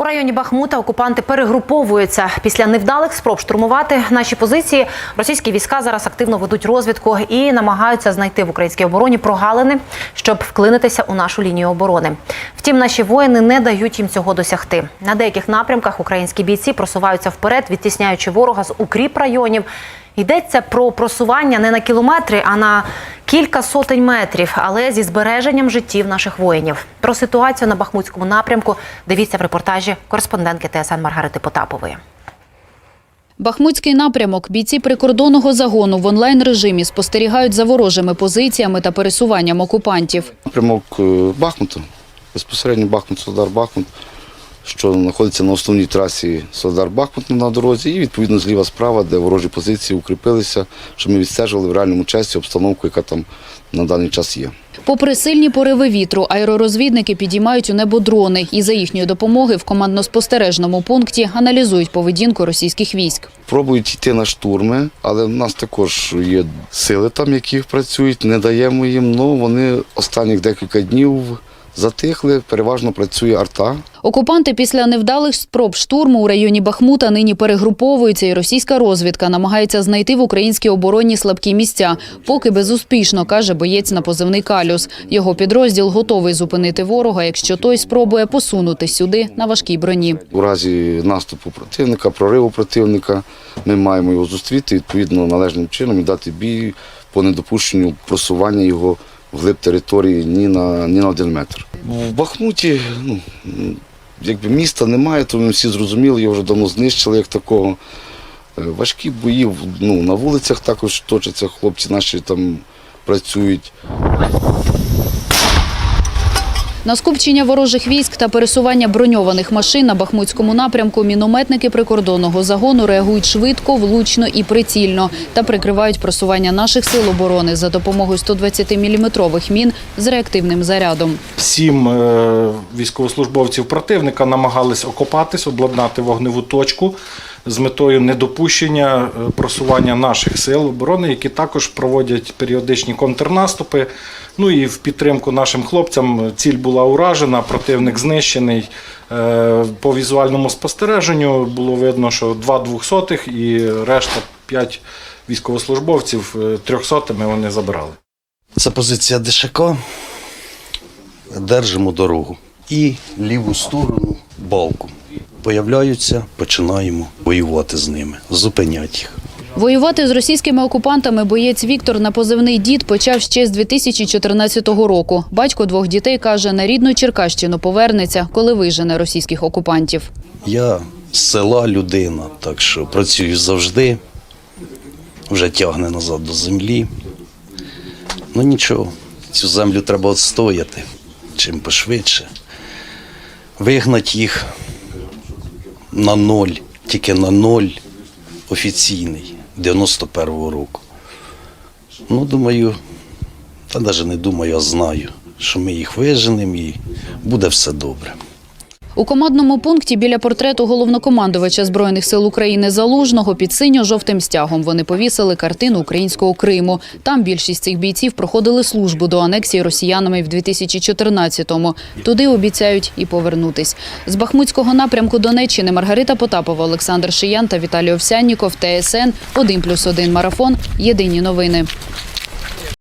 У районі Бахмута окупанти перегруповуються. Після невдалих спроб штурмувати наші позиції. Російські війська зараз активно ведуть розвідку і намагаються знайти в українській обороні прогалини, щоб вклинитися у нашу лінію оборони. Втім, наші воїни не дають їм цього досягти. На деяких напрямках українські бійці просуваються вперед, відтісняючи ворога з укріп районів. Йдеться про просування не на кілометри, а на кілька сотень метрів, але зі збереженням життів наших воїнів. Про ситуацію на Бахмутському напрямку дивіться в репортажі кореспондентки ТСН Маргарити Потапової. Бахмутський напрямок бійці прикордонного загону в онлайн-режимі спостерігають за ворожими позиціями та пересуванням окупантів. Напрямок е, Бахмута, безпосередньо Бахмут, Солдар Бахмут, що знаходиться на основній трасі Солдар Бахмут на дорозі, і відповідно зліва справа, де ворожі позиції укріпилися, що ми відстежували в реальному часі обстановку, яка там на даний час є. Попри сильні пориви вітру, аеророзвідники підіймають у небо дрони і за їхньої допомоги в командно-спостережному пункті аналізують поведінку російських військ. Пробують йти на штурми, але в нас також є сили там, які працюють, не даємо їм. Ну вони останніх декілька днів затихли. Переважно працює арта. Окупанти після невдалих спроб штурму у районі Бахмута нині перегруповуються, і російська розвідка намагається знайти в українській обороні слабкі місця. Поки безуспішно, каже боєць на позивний «Калюс». Його підрозділ готовий зупинити ворога, якщо той спробує посунути сюди на важкій броні. У разі наступу противника, прориву противника, ми маємо його зустріти відповідно належним чином і дати бій по недопущенню просування його вглиб території ні на, ні на один метр. В Бахмуті ну, якби міста немає, тому всі зрозуміли, його вже давно знищили як такого. Е, Важкі бої ну, на вулицях також точаться, хлопці наші там працюють. На скупчення ворожих військ та пересування броньованих машин на Бахмутському напрямку мінометники прикордонного загону реагують швидко, влучно і прицільно та прикривають просування наших сил оборони за допомогою 120-мм мін з реактивним зарядом. Сім е, військовослужбовців противника намагались окопатись, обладнати вогневу точку з метою недопущення е, просування наших сил оборони, які також проводять періодичні контрнаступи. Ну і в підтримку нашим хлопцям ціль була уражена, противник знищений. Е, По візуальному спостереженню було видно, що два двохсотих і решта п'ять військовослужбовців е, трьохсотими вони забирали. Це позиція ДШК. Держимо дорогу. І ліву сторону балку. Появляються, починаємо воювати з ними, зупиняти їх. Воювати з російськими окупантами боєць Віктор на позивний дід почав ще з 2014 року. Батько двох дітей каже, на рідну Черкащину повернеться, коли вижене російських окупантів. Я з села людина, так що працюю завжди, вже тягне назад до землі. Ну нічого, цю землю треба відстояти чим пошвидше. Вигнати їх на ноль, тільки на ноль офіційний 91-го року. Ну, думаю, та навіть не думаю, а знаю, що ми їх виженемо і буде все добре. У командному пункті біля портрету головнокомандувача Збройних сил України Залужного під синьо-жовтим стягом вони повісили картину українського Криму. Там більшість цих бійців проходили службу до анексії росіянами в 2014-му. Туди обіцяють і повернутись. З Бахмутського напрямку Донеччини Маргарита Потапова, Олександр Шиян та Віталій Овсянніков, ТСН 1+,1 марафон. Єдині новини.